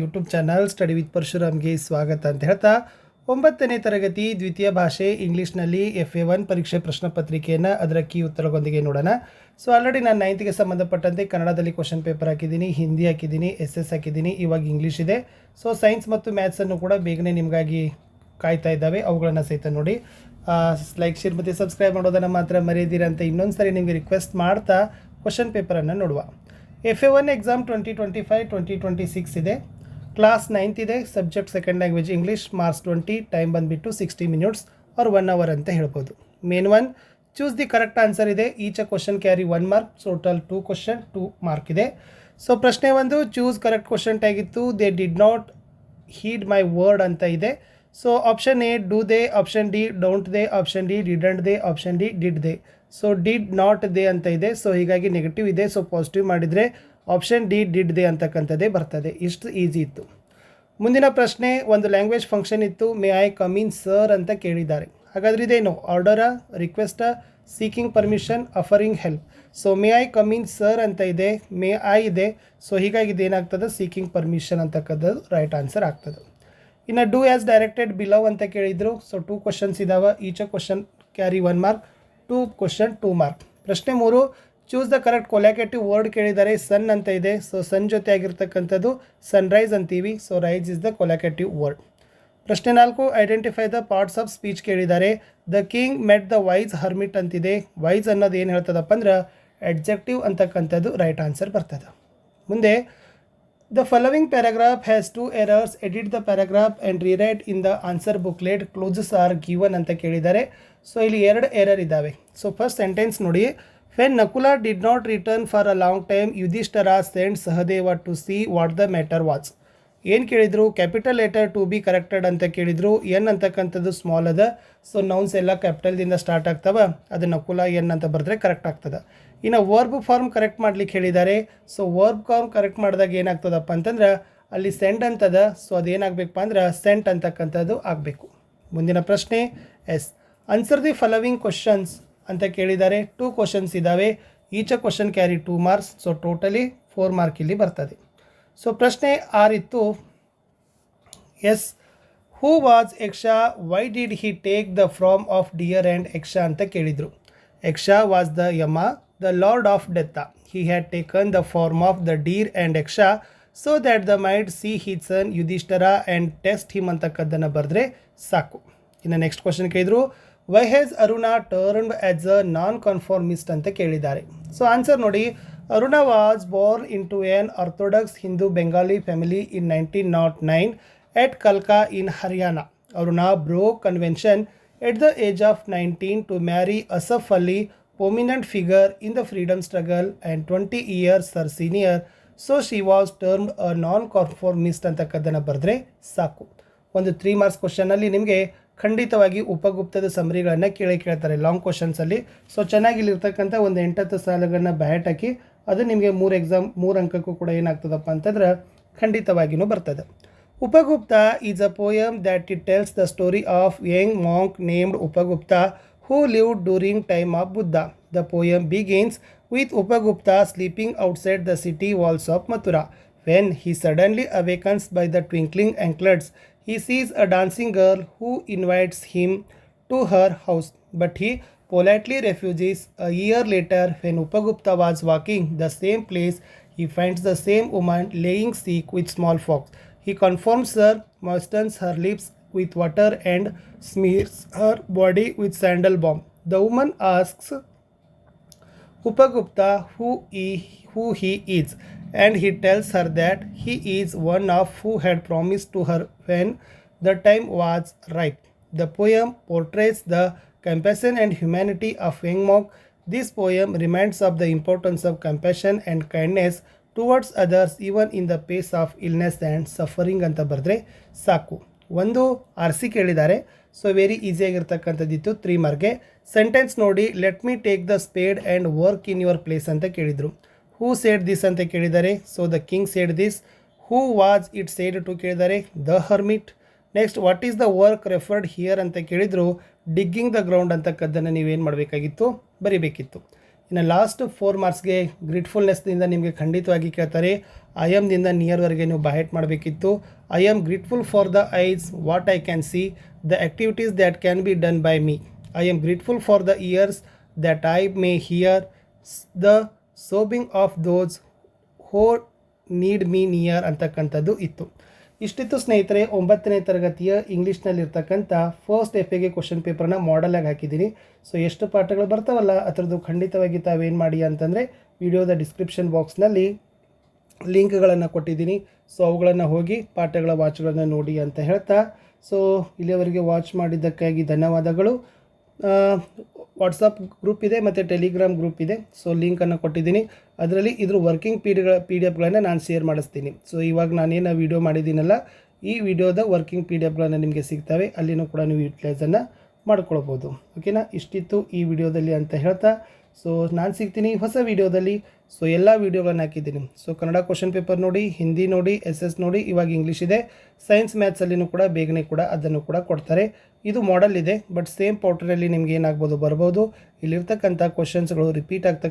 YouTube channel study with ಪರಶುರಾಮ್ಗೆ ಸ್ವಾಗತ ಅಂತ ಹೇಳ್ತಾ, ಒಂಬತ್ತನೇ ತರಗತಿ ದ್ವಿತೀಯ ಭಾಷೆ ಇಂಗ್ಲೀಷ್ನಲ್ಲಿ ಎಫ್ ಎ ಒನ್ ಪರೀಕ್ಷೆ ಪ್ರಶ್ನೆ ಪತ್ರಿಕೆಯನ್ನು ಅದರ ಕೀ ಉತ್ತರಗೊಂದಿಗೆ ನೋಡೋಣ. ಸೊ ಆಲ್ರೆಡಿ ನಾನು ನೈನ್ತ್ಗೆ ಸಂಬಂಧಪಟ್ಟಂತೆ ಕನ್ನಡದಲ್ಲಿ ಕ್ವಶನ್ ಪೇಪರ್ ಹಾಕಿದ್ದೀನಿ, ಹಿಂದಿ ಹಾಕಿದ್ದೀನಿ ಎಸ್ ಎಸ್ ಹಾಕಿದ್ದೀನಿ, ಇವಾಗ ಇಂಗ್ಲೀಷ್ ಇದೆ. ಸೊ ಸೈನ್ಸ್ ಮತ್ತು ಮ್ಯಾಥ್ಸನ್ನು ಕೂಡ ಬೇಗನೆ ನಿಮಗಾಗಿ ಕಾಯ್ತಾ ಇದ್ದಾವೆ, ಅವುಗಳನ್ನು ಸಹಿತ ನೋಡಿ. ಲೈಕ್ ಶೇರ್ ಮತ್ತು ಸಬ್ಸ್ಕ್ರೈಬ್ ಮಾಡೋದನ್ನು ಮಾತ್ರ ಮರೆಯದಿರಂತ. ಇನ್ನೊಂದು ಸರಿ ನಿಮಗೆ ರಿಕ್ವೆಸ್ಟ್ ಮಾಡ್ತಾ ಕ್ವಶನ್ ಪೇಪರನ್ನು ನೋಡುವ. F A one exam twenty twenty five twenty twenty six ಇದೆ. ಕ್ಲಾಸ್ ನೈನ್ತ್ ಇದೆ. Subject second language English marks twenty time ಬಂದುಬಿಟ್ಟು sixty minutes or one hour ಅಂತ ಹೇಳ್ಬೋದು. Main one choose the correct answer ಇದೆ. Each a question carry one mark total two question two mark ಇದೆ. So ಪ್ರಶ್ನೆ ಒಂದು choose correct question ಆಗಿತ್ತು. They did not heed my word ಅಂತ ಇದೆ. So option A do they option D don't they option D didn't they option D did they so did not they ಅಂತ ಇದೆ. So ಹೀಗಾಗಿ negative ಇದೆ. So positive ಮಾಡಿದರೆ option D did they ಅಂತಕ್ಕಂಥದ್ದೇ ಬರ್ತದೆ. ಇಷ್ಟು ಈಸಿ ಇತ್ತು. ಮುಂದಿನ ಪ್ರಶ್ನೆ, ಒಂದು ಲ್ಯಾಂಗ್ವೇಜ್ ಫಂಕ್ಷನ್ ಇತ್ತು. May I come in sir ಅಂತ ಕೇಳಿದ್ದಾರೆ. ಹಾಗಾದರೆ ಇದೇನು? Order request seeking permission offering help so may I come in sir ಅಂತ ಇದೆ. ಮೇ ಐ ಇದೆ. ಸೊ ಹೀಗಾಗಿ ಇದೇನಾಗ್ತದೆ? ಸೀಕಿಂಗ್ ಪರ್ಮಿಷನ್ ಅಂತಕ್ಕಂಥದ್ದು ರೈಟ್ ಆನ್ಸರ್ ಆಗ್ತದೆ. ಇನ್ನು ಡೂ ಆ್ಯಸ್ ಡೈರೆಕ್ಟೆಡ್ ಬಿಲವ್ ಅಂತ ಕೇಳಿದರು. ಸೊ ಟೂ ಕ್ವಶನ್ಸ್ ಇದಾವೆ. Each question carry one mark two question two mark. ಪ್ರಶ್ನೆ ಮೂರು choose the correct collocative word ಕೇಳಿದ್ದಾರೆ ಸನ್ ಅಂತ ಇದೆ. ಸೊ ಸನ್ ಜೊತೆ ಆಗಿರ್ತಕ್ಕಂಥದ್ದು ಸನ್ರೈಸ್ ಅಂತೀವಿ. So rise is the collocative word ಪ್ರಶ್ನೆ ನಾಲ್ಕು identify the parts of speech ಕೇಳಿದ್ದಾರೆ the king met the wise hermit ಅಂತಿದೆ. ವೈಸ್ ಅನ್ನೋದು ಏನು ಹೇಳ್ತದಪ್ಪ ಅಂದ್ರೆ ಅಡ್ಜೆಕ್ಟಿವ್ ಅಂತಕ್ಕಂಥದ್ದು ರೈಟ್ ಆನ್ಸರ್ ಬರ್ತದೆ. ಮುಂದೆ the following paragraph has two errors edit the paragraph and rewrite in the answer booklet clues are given ಅಂತ ಕೇಳಿದ್ದಾರೆ. ಸೊ ಇಲ್ಲಿ ಎರಡು ಎರರ್ ಇದ್ದಾವೆ. ಸೊ ಫಸ್ಟ್ ಸೆಂಟೆನ್ಸ್ ನೋಡಿ. When Nakula did not return for a long time Yudhishthira send Sahadeva to see what the matter was ಏನು ಕೇಳಿದರು? Capital letter to be corrected ಅಂತ ಕೇಳಿದರು. ಎನ್ ಅಂತಕ್ಕಂಥದ್ದು ಸ್ಮಾಲ್ ಅದ. ಸೊ ನೌನ್ಸ್ ಎಲ್ಲ ಕ್ಯಾಪಿಟಲ್ದಿಂದ start ಆಗ್ತವೆ. ಅದನ್ನು ಕುಲ ಎನ್ ಅಂತ ಬರೆದ್ರೆ ಕರೆಕ್ಟ್ ಆಗ್ತದೆ. ಇನ್ನು ವರ್ಬ್ ಫಾರ್ಮ್ ಕರೆಕ್ಟ್ ಮಾಡ್ಲಿಕ್ಕೆ ಹೇಳಿದ್ದಾರೆ ಸೊ ವರ್ಬ್ ಫಾರ್ಮ್ ಕರೆಕ್ಟ್ ಮಾಡಿದಾಗ ಏನಾಗ್ತದಪ್ಪ ಅಂತಂದ್ರೆ ಅಲ್ಲಿ ಸೆಂಡ್ ಅಂತದ. ಸೊ ಅದೇನಾಗಬೇಕಪ್ಪ ಅಂದ್ರೆ ಸೆಂಟ್ ಅಂತಕ್ಕಂಥದ್ದು ಆಗಬೇಕು. ಮುಂದಿನ ಪ್ರಶ್ನೆ, S. Answer the following questions ಅಂತ ಕೇಳಿದ್ದಾರೆ ಟೂ ಕ್ವಶನ್ಸ್ ಇದ್ದಾವೆ each question carry two marks so totally four mark ಇಲ್ಲಿ ಬರ್ತದೆ. ಸೊ ಪ್ರಶ್ನೆ ಆರಿತ್ತು S who was Yaksha why did he take the form of deer and Yaksha ಅಂತ ಕೇಳಿದರು Yaksha was the Yama the lord of death he had taken the form of the deer and Yaksha so that the mind see hit son Yudhishthira and test him ಅಂತಕ್ಕದ್ದನ್ನು ಬರೆದ್ರೆ ಸಾಕು ಇನ್ನು next question ಕೇಳಿದರು why has Aruna turned as a non conformist ಅಂತ ಕೇಳಿದ್ದಾರೆ so answer ನೋಡಿ into an orthodox Hindu Bengali family in nineteen nought nine at ಕಲ್ಕಾ in Haryana Aruna broke convention at the age of nineteen to marry Asaf Ali prominent figure in the freedom struggle and 20 years her senior. She was termed a non conformist ಅಂತಕ್ಕದ್ದನ್ನು ಬರೆದ್ರೆ ಸಾಕು. ಒಂದು three marks ಕ್ವಶನಲ್ಲಿ ನಿಮಗೆ ಖಂಡಿತವಾಗಿ ಉಪಗುಪ್ತದ ಸಮರಿಗಳನ್ನು ಕೇಳಿ ಕೇಳ್ತಾರೆ. Long ಕ್ವಶನ್ಸಲ್ಲಿ so ಚೆನ್ನಾಗಿ ಇಲ್ಲಿರ್ತಕ್ಕಂಥ ಒಂದು ಎಂಟತ್ತು ಸಾಲುಗಳನ್ನ ಬ್ಯಾಟ್ ಹಾಕಿ ಅದು ನಿಮಗೆ ಮೂರು ಎಕ್ಸಾಮ್ ಮೂರು ಅಂಕಕ್ಕೂ ಕೂಡ ಏನಾಗ್ತದಪ್ಪ ಅಂತಂದ್ರೆ ಖಂಡಿತವಾಗಿಯೂ ಬರ್ತದೆ. Upagupta is a poem that it tells the story of young monk named Upagupta who live during time of Buddha the poem begins with Upagupta sleeping outside the city walls of Mathura when he suddenly awakens by the twinkling anklets, he sees a dancing girl who invites him to her house but he politely refuses. A year later, when Upagupta was walking the same place, he finds the same woman laying sick with smallpox. He confirms her, moistens her lips with water and smears her body with sandal balm. The woman asks Upagupta who he, who he is, and he tells her that he is one of who had promised to her when the time was ripe. The poem portrays the compassion and humanity of young Mok, This poem reminds of the importance of compassion and kindness towards others even in the face of illness and suffering ಅಂತ ಬರೆದ್ರೆ ಸಾಕು. ಒಂದು R C ಕೇಳಿದ್ದಾರೆ. So very ಈಸಿಯಾಗಿರ್ತಕ್ಕಂಥದ್ದಿತ್ತು three ಮಾರ್ಗೆ sentence ನೋಡಿ let me take the spade and work in your place ಅಂತ ಕೇಳಿದರು. ಹೂ ಸೇಡ್ ದಿಸ್ ಅಂತ ಕೇಳಿದ್ದಾರೆ. So the king said this who was it said to ಕೇಳಿದ್ದಾರೆ. The hermit next what is the work referred here ಅಂತ ಕೇಳಿದರು. Digging the ground ಅಂತಕ್ಕದ್ದನ್ನು ನೀವೇನು ಮಾಡಬೇಕಾಗಿತ್ತು? ಬರಿಬೇಕಿತ್ತು. ಇನ್ನು ಲಾಸ್ಟ್ ಫೋರ್ ಮಾರ್ಕ್ಸ್ಗೆ ಗ್ರಿಟ್ಫುಲ್ನೆಸ್ನಿಂದ ನಿಮಗೆ ಖಂಡಿತವಾಗಿ ಕೇಳ್ತಾರೆ. ಐ ಎಮ್ದಿಂದ ನಿಯರ್ವರೆಗೆ ನೀವು ಬಹೆಟ್ ಮಾಡಬೇಕಿತ್ತು. I am grateful for the eyes what I can see the activities that can be done by me I am grateful for the ears that I may hear the sobbing of those who need me near ಅಂತಕ್ಕಂಥದ್ದು ಇತ್ತು. ಇಷ್ಟಿತ್ತು ಸ್ನೇಹಿತರೆ, ಒಂಬತ್ತನೇ ತರಗತಿಯ ಇಂಗ್ಲೀಷ್ನಲ್ಲಿರ್ತಕ್ಕಂಥ first F ಎಗೆ question ಪೇಪರ್ನ ಮಾಡಲಾಗಿ ಹಾಕಿದ್ದೀನಿ. ಸೊ ಎಷ್ಟು ಪಾಠಗಳು ಬರ್ತಾವಲ್ಲ, ಅದರದ್ದು ಖಂಡಿತವಾಗಿ ತಾವೇನು ಮಾಡಿ ಅಂತಂದರೆ, ವಿಡಿಯೋದ ಡಿಸ್ಕ್ರಿಪ್ಷನ್ ಬಾಕ್ಸ್ನಲ್ಲಿ ಲಿಂಕ್ಗಳನ್ನು ಕೊಟ್ಟಿದ್ದೀನಿ. ಸೊ ಅವುಗಳನ್ನು ಹೋಗಿ ಪಾಠಗಳ ವಾಚ್ಗಳನ್ನು ನೋಡಿ ಅಂತ ಹೇಳ್ತಾ. ಸೊ ಇಲ್ಲಿಯವರೆಗೆ ವಾಚ್ ಮಾಡಿದ್ದಕ್ಕಾಗಿ ಧನ್ಯವಾದಗಳು. ವಾಟ್ಸಪ್ ಗ್ರೂಪ್ ಇದೆ ಮತ್ತು ಟೆಲಿಗ್ರಾಮ್ ಗ್ರೂಪ್ ಇದೆ. ಸೊ ಲಿಂಕನ್ನು ಕೊಟ್ಟಿದ್ದೀನಿ. ಅದರಲ್ಲಿ ಇದ್ರ ವರ್ಕಿಂಗ್ ಪಿ ಡಿಗಳ ಪಿ ಡಿ ಎಫ್ಗಳನ್ನು ನಾನು ಶೇರ್ ಮಾಡಿಸ್ತೀನಿ. ಸೊ ಇವಾಗ ನಾನೇನು ವಿಡಿಯೋ ಮಾಡಿದ್ದೀನಲ್ಲ, ಈ ವಿಡಿಯೋದ ವರ್ಕಿಂಗ್ ಪಿ ಡಿ ಎಫ್ಗಳನ್ನು ನಿಮಗೆ ಸಿಗ್ತವೆ. ಅಲ್ಲಿನೂ ಕೂಡ ನೀವು ಯುಟಿಲೈಸನ್ನು ಮಾಡ್ಕೊಳ್ಬೋದು. ಓಕೆನಾ ಇಷ್ಟಿತ್ತು ಈ ವಿಡಿಯೋದಲ್ಲಿ ಅಂತ ಹೇಳ್ತಾ. ಸೊ ನಾನು ಸಿಗ್ತೀನಿ ಹೊಸ ವಿಡಿಯೋದಲ್ಲಿ ಸೊ ಎಲ್ಲ ವೀಡಿಯೋಗಳನ್ನು ಹಾಕಿದ್ದೀನಿ. ಸೊ ಕನ್ನಡ ಕ್ವಶನ್ ಪೇಪರ್ ನೋಡಿ ಹಿಂದಿ ನೋಡಿ ಎಸ್ ಎಸ್ ನೋಡಿ, ಇವಾಗ ಇಂಗ್ಲೀಷ್ ಇದೆ. ಸೈನ್ಸ್ ಮ್ಯಾಥ್ಸಲ್ಲಿನೂ ಕೂಡ ಬೇಗನೆ ಕೂಡ ಅದನ್ನು ಕೂಡ ಕೊಡ್ತಾರೆ. ಇದು ಮಾಡಲ್ ಇದೆ ಬಟ್ ಸೇಮ್ ಪೌಟ್ರಲ್ಲಿ ನಿಮ್ಗೆ ಏನಾಗ್ಬೋದು, ಬರ್ಬೋದು. ಇಲ್ಲಿರ್ತಕ್ಕಂಥ ಕ್ವಶನ್ಸ್ಗಳು ರಿಪೀಟ್ ಆಗ್ತಕ್ಕ